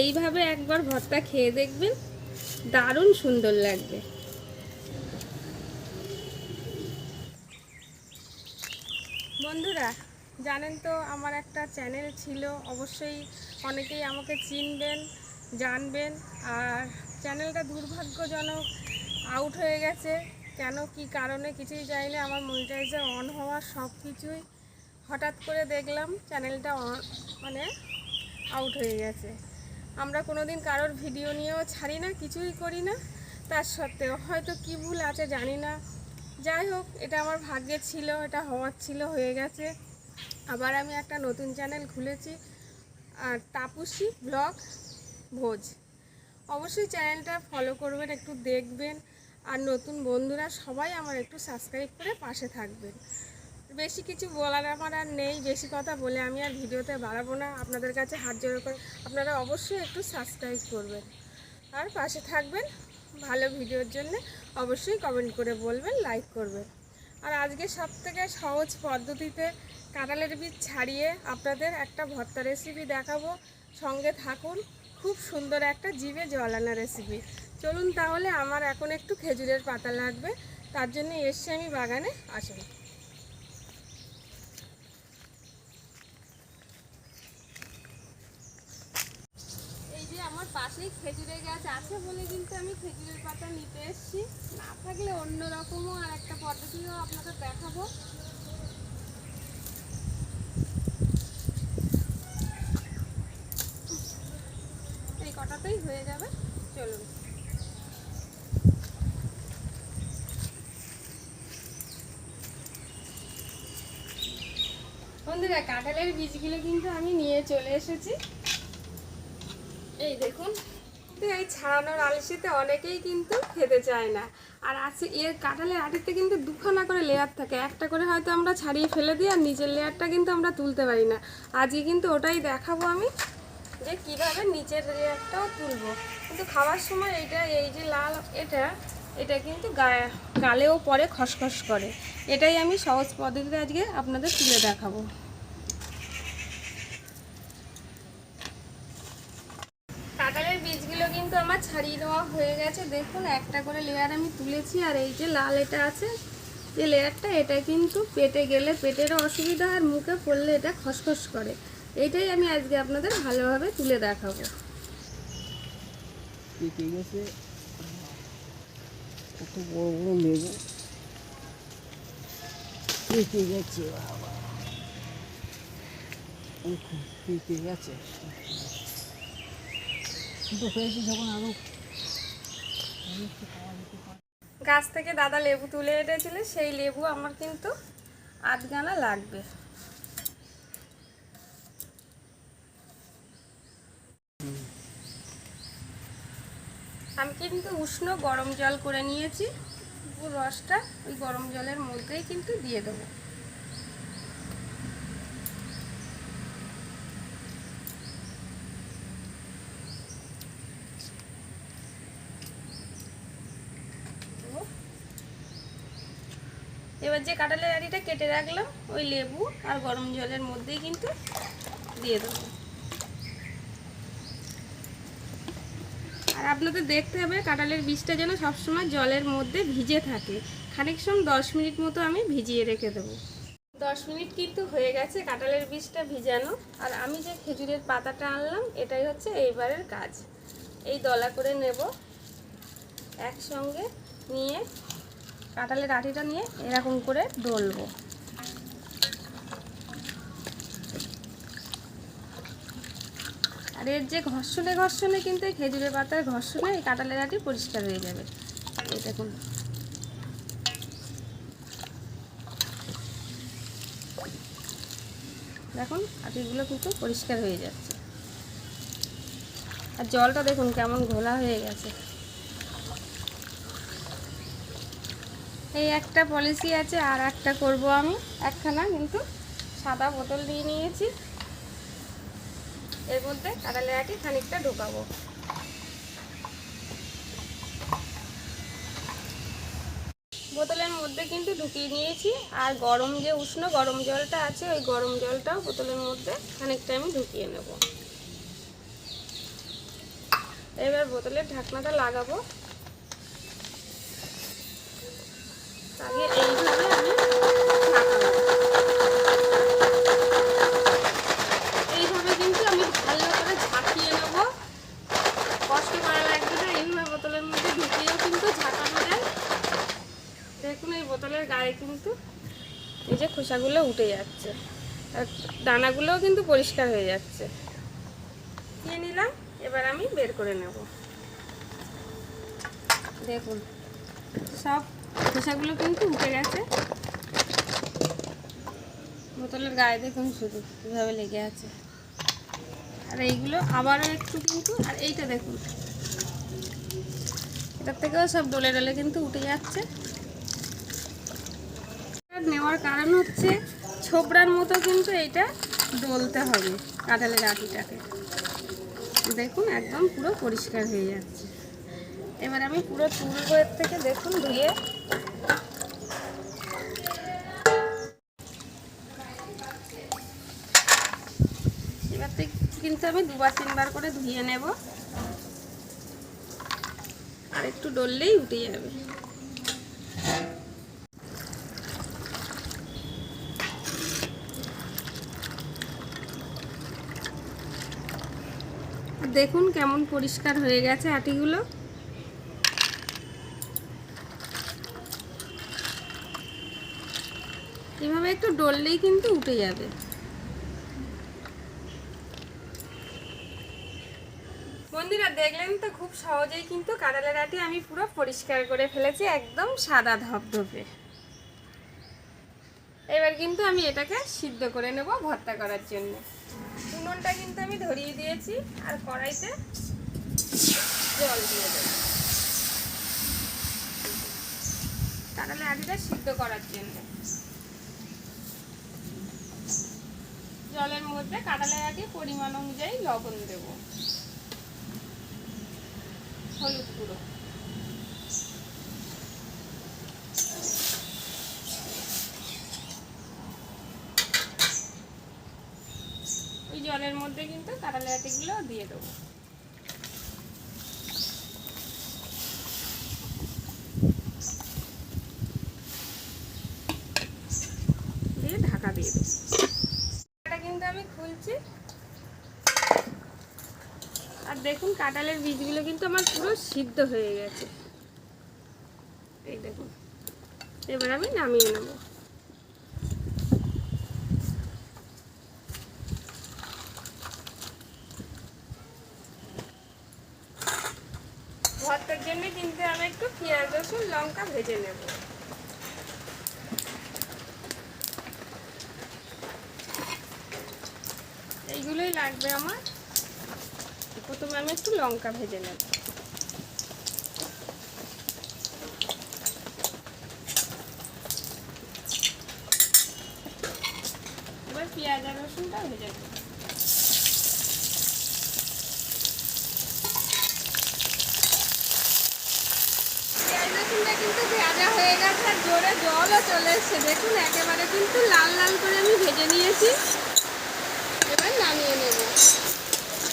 এইভাবে একবার ভর্তা খেয়ে দেখবেন দারুণ সুন্দর লাগবে। বন্ধুরা, জানেন তো আমার একটা চ্যানেল ছিল, অবশ্যই অনেকেই আমাকে চিনবেন, জানবেন, আর চ্যানেলটা দুর্ভাগ্যজনক আউট হয়ে গেছে, কেন, কি কারণে কিছুই জানি না আমার মনিটাইজার অন হওয়া সব কিছুই হঠাৎ করে দেখলাম, চ্যানেলটা অন মানে আউট হয়ে গেছে। আমরা কোনো দিন কারোর ভিডিও নিয়েও ছাড়ি না, কিছুই করি না। তার সত্ত্বেও হয়তো কি ভুল আছে জানি না। যাই হোক, এটা আমার ভাগ্যে ছিল, এটা হওয়ার ছিল, হয়ে গেছে। আবার আমি একটা নতুন চ্যানেল খুলেছি, আর তাপুসি ব্লগ ভোজ। অবশ্যই চ্যানেলটা ফলো করবেন, একটু দেখবেন। আর নতুন বন্ধুরা সবাই আমার একটু সাবস্ক্রাইব করে পাশে থাকবেন। বেশি কিছু বলার আমার আর নেই, বেশি কথা বলে আমি আর ভিডিওতে বাড়াবো না। আপনাদের কাছে হাত জোড় করে আপনারা অবশ্যই একটু সাবস্ক্রাইব করবেন। আর পাশে থাকবেন ভালো ভিডিওর জন্য অবশ্যই কমেন্ট করে বলবেন লাইক করবেন। আর আজকে সব থেকে সহজ পদ্ধতিতে কাঁঠালের বীজ ছাড়িয়ে আপনাদের একটা ভর্তা রেসিপি দেখাবো। সঙ্গে থাকুন, খুব সুন্দর একটা জিভে জল আনা রেসিপি চলুন তাহলে আমার এখন একটু খেজুরের পাতা লাগবে, তার জন্য এসছি আমি বাগানে, আসুন এই যে পাশেই খেজুরের গাছ আছে বলে কিন্তু আমি খেজুরের পাতা নিতে এসেছি। না থাকলে অন্য রকমও আর একটা পদ্ধতিও আপনাদের দেখাবো। এই কটাতেই হয়ে যাবে, চলুন। বন্ধুরা, কাঁঠালের বীজগুলো কিন্তু আমি নিয়ে চলে এসেছি। এই দেখুন। তো এই ছাড়ানোর আলসিতে অনেকেই কিন্তু খেতে চায় না। আর আছে এর কাঁঠালের আটিতে কিন্তু দুখানা করে লেয়ার থাকে। একটা করে হয়তো আমরা ছাড়িয়ে ফেলে দিই আর নিচের লেয়ারটা কিন্তু আমরা তুলতে পারি না। আজকে কিন্তু ওটাই দেখাবো আমি যে কীভাবে নিচের লেয়ারটাও তুলবো। কিন্তু খাওয়ার সময় এইটা, এই যে লাল এটা এটা কিন্তু গায়ে, গালেও পরে খসখস করে। এটাই আমি সহজ পদ্ধতিতে আজকে আপনাদের তুলে দেখাবো কাঁঠালের বীজগুলো কিন্তু আমার ছাড়িয়ে নেওয়া হয়ে গেছে। দেখুন, একটা করে লেয়ার আমি তুলেছি, আর এই যে লাল এটা আছে, যে লেয়ারটা এটা কিন্তু পেটে গেলে পেটেরও অসুবিধা আর মুখে পড়লে এটা খসখস করে। এইটাই আমি আজকে আপনাদের ভালোভাবে তুলে দেখাবো। পেকে গেছে? গেছে, বাবা? পেকে গেছে। যখন গাছ থেকে দাদা লেবু তুলে এনেছিল, সেই লেবু আমার কিন্তু আধগানা লাগবে। আমি কিন্তু উষ্ণ গরম জল করে নিয়েছি রসটা ওই গরম জলের মধ্যেই কিন্তু দিয়ে দেবো। এবার যে কাঁঠালের আড়িটা কেটে রাখলাম, ওই লেবু আর গরম জলের মধ্যেই কিন্তু দিয়ে দেবো। আর আপনাদের দেখতে হবে, কাঁঠালের বীজটা যেন সবসময় জলের মধ্যে ভিজে থাকে। খানিক সময় দশ মিনিট মতো আমি ভিজিয়ে রেখে দেবো। দশ মিনিট কিন্তু হয়ে গেছে কাঁঠালের বীজটা ভিজানো। আর আমি যে খেজুরের পাতাটা আনলাম, এটাই হচ্ছে এইবারের কাজ। এই দলা করে নেব, একসঙ্গে নিয়ে কাঁঠালের আঠিটা নিয়ে এরকম করে ডলবো। আর এর যে ঘর্ষণে ঘর্ষণে কিন্তু এই খেজুরের পাতার ঘর্ষণে এই কাঁঠালের আটি পরিষ্কার হয়ে যাবে। দেখুন। দেখুন, আটিগুলো কিন্তু পরিষ্কার হয়ে যাচ্ছে। আর জলটা দেখুন কেমন ঘোলা হয়ে গেছে। এই একটা পলিসি আছে, আর একটা করব আমি। একখানা কিন্তু সাদা বোতল দিয়ে নিয়েছি। এর মধ্যে কাদা আটি খানিকটা ঢোকাবো। বোতলের মধ্যে কিন্তু ঢুকিয়ে নিয়েছি। আর গরম যে উষ্ণ গরম জলটা আছে, ওই গরম জলটাও বোতলের মধ্যে খানিকটা আমি ঢুকিয়ে নেব। এবার বোতলের ঢাকনাটা লাগাবো। আগে এইভাবে আমি এইভাবে কিন্তু আমি ভালো করে ঝাঁকিয়ে নেব। কষ্ট করা লাগবে এইভাবে বোতলের মধ্যে ঢুকিয়েও কিন্তু ঝাঁকানো যায়। দেখুন, এই বোতলের গায়ে কিন্তু এই খোসাগুলো উঠে যাচ্ছে। আর দানাগুলোও কিন্তু পরিষ্কার হয়ে যাচ্ছে। নিয়ে নিলাম, এবার আমি বের করে নেব। দেখুন, সব খোসাগুলো কিন্তু উঠে গেছে। বোতলের গায়ে দেখুন শুধু কীভাবে লেগে আছে। আর এইগুলো আবারও একটু কিন্তু, আর এইটা দেখুন। এটার থেকেও সব ডলে ডলে কিন্তু উঠে যাচ্ছে। নেওয়ার কারণ হচ্ছে ছোবড়ার মতো কিন্তু এইটা ডলতে হবে কাঁঠালের আটিটাকে। দেখুন একদম পুরো পরিষ্কার হয়ে যাচ্ছে। এবার আমি পুরো এর থেকে দেখুন ধুয়ে এবার থেকে কিন্তু আমি দুবার তিনবার করে ধুয়ে নেব। আর একটু ডললেই উঠে যাবে। দেখুন কেমন পরিষ্কার হয়ে গেছে আটিগুলো। একটু ডললেই কিন্তু উঠে যাবে। বন্ধুরা, দেখলেন তো খুব সহজেই কিন্তু কাঁদালের আটি আমি পুরো পরিষ্কার করে ফেলেছি, একদম সাদা ধপধপে এবার কিন্তু আমি এটাকে সিদ্ধ করে নেব ভর্তা করার জন্য। উনুনটা কিন্তু আমি ধরিয়ে দিয়েছি আর কড়াইতে জল দিয়ে দেব। কাঁঠালের আটিটা সিদ্ধ করার জন্য। জলের মধ্যে কাঁঠালের আগে পরিমাণ অনুযায়ী লবণ দেব। হলুদ গুঁড়ো। ওই জলের মধ্যে কিন্তু কাটালে আটিগুলো দিয়ে দেবো দিয়ে ঢাকা দিয়ে দেবো এটা কিন্তু আমি খুলছি আর দেখুন, কাঁঠালের বীজগুলো কিন্তু আমার পুরো সিদ্ধ হয়ে গেছে। এই দেখুন, এবার আমি নামিয়ে নেব। ভর্তার জন্য কিন্তু আমি একটু পেঁয়াজ, রসুন, লঙ্কা ভেজে নেব। এইগুলোই লাগবে আমার। প্রথমে আমি একটু লঙ্কা ভেজে নেব। এবার পেঁয়াজ আর রসুনটা ভেজে নেব। কিন্তু ভাজা হয়ে গেছে আর জোরে জলও চলে এসছে। দেখুন, একেবারে কিন্তু লাল লাল করে আমি ভেজে নিয়েছি এবার নামিয়ে নেব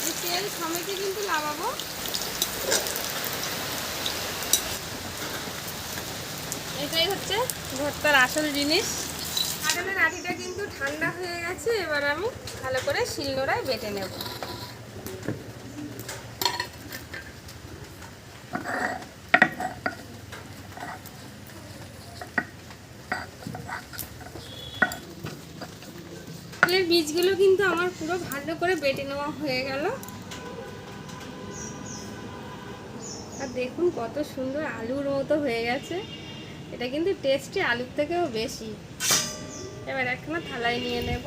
এই তেল সমেতে কিন্তু লাগাবো। এটাই হচ্ছে ভর্তার আসল জিনিস। কাঁঠালের আটিটা কিন্তু ঠান্ডা হয়ে গেছে, এবার আমি ভালো করে শিলনোড়ায় বেটে নেব। বীজগুলো কিন্তু আমার পুরো ভালো করে বেটে নেওয়া হয়ে গেল। আর দেখুন কত সুন্দর আলুর মতো হয়ে গেছে। এটা কিন্তু টেস্টি আলুর থেকেও বেশি। এবার একখানা থালায় নিয়ে নেব।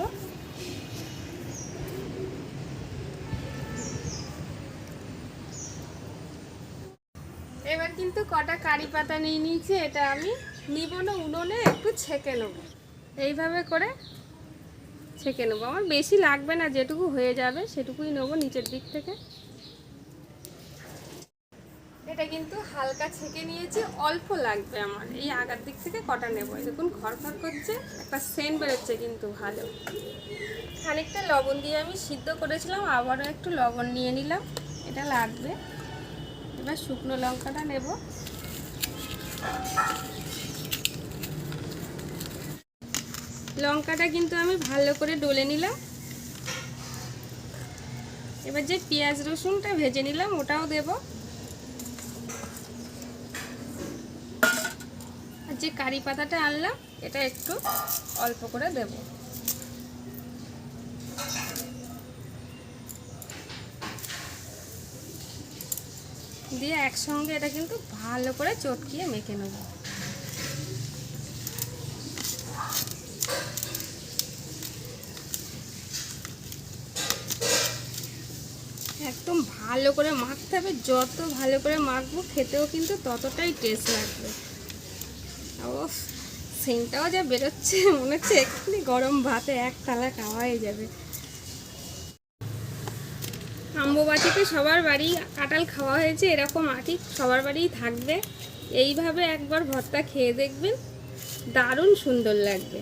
এবার কিন্তু কটা কারি পাতা নিয়ে নিয়েছি, এটা আমি নিব না উনুনে, একটু ছেঁকে নেব। এইভাবে করে ছেঁকে নেব। আমার বেশি লাগবে না, যেটুকু হয়ে যাবে সেটুকুই নেব নিচের দিক থেকে। এটা কিন্তু হালকা ছেঁকে নিয়েছি, অল্প লাগবে আমার। এই আগার দিক থেকে কটা নেব? দেখুন খড়খড় করছে, একটা সেন্ট বেরোচ্ছে কিন্তু ভালো। খানিকটা লবণ দিয়ে আমি সিদ্ধ করেছিলাম, আবারও একটু লবণ নিয়ে নিলাম, এটা লাগবে। এবার শুকনো লঙ্কাটা নেব। লঙ্কাটা কিন্তু আমি ভালো করে ডলে নিলাম। এবার যে পেঁয়াজ রসুনটা ভেজে নিলাম, ওটাও দেব। যে কারি পাতাটা আনলাম, এটা একটু অল্প করে দেব। দিয়ে একসঙ্গে এটা কিন্তু ভালো করে চটকিয়ে মেখে নেব। একদম ভালো করে মাখতে হবে, যত ভালো করে মাখবো, খেতেও কিন্তু ততটাই টেস্ট লাগবে। ও যা বেরোচ্ছে, মনে হচ্ছে এক্ষুনি গরম ভাতে এক থালা খাওয়াই যাবে। আম্ববাটিতে সবার বাড়ি কাঁঠাল খাওয়া হয়েছে, এরকম আটি সবার বাড়িই থাকবে। এইভাবে একবার ভর্তা খেয়ে দেখবেন, দারুণ সুন্দর লাগবে।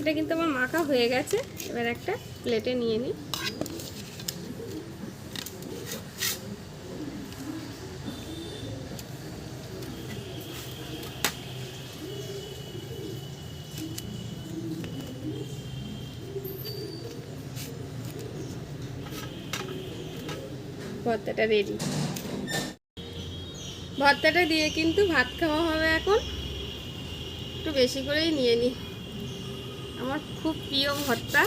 এটা কিন্তু আমার মাখা হয়ে গেছে, এবার একটা প্লেটে নিয়ে নিই। ভর্তাটা রেডি ভর্তাটা দিয়ে কিন্তু ভাত খাওয়া হবে এখন। একটু বেশি করেই নিয়ে নিই আমার খুব প্রিয় ভর্তা।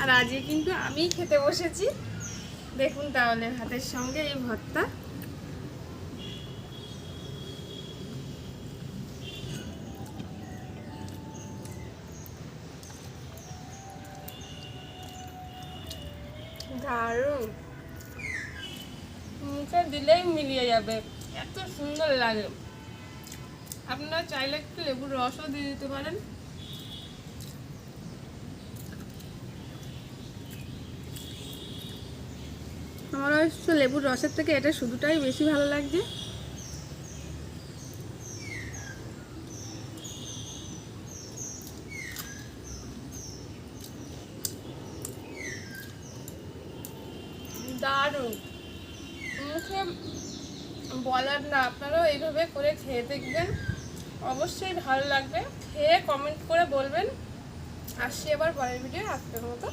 আর আজকে কিন্তু আমিই খেতে বসেছি। দেখুন তাহলে ভাতের সঙ্গে এই ভর্তা। দারুণ। মুখে দিলেই মিলিয়ে যাবে। এত সুন্দর লাগে। আপনারা চাইলে একটু লেবুর রসও দিয়ে দিতে পারেন। আমার অবশ্য লেবুর রসের থেকে এটা শুধুটাই বেশি ভালো লাগছে। দারুণ। মুখে বলার না, আপনারাও এইভাবে করে খেয়ে দেখবেন। অবশ্যই ভালো লাগবে। খেয়ে কমেন্ট করে বলবেন। আসছি এবার পরের ভিডিও আজকের মতো।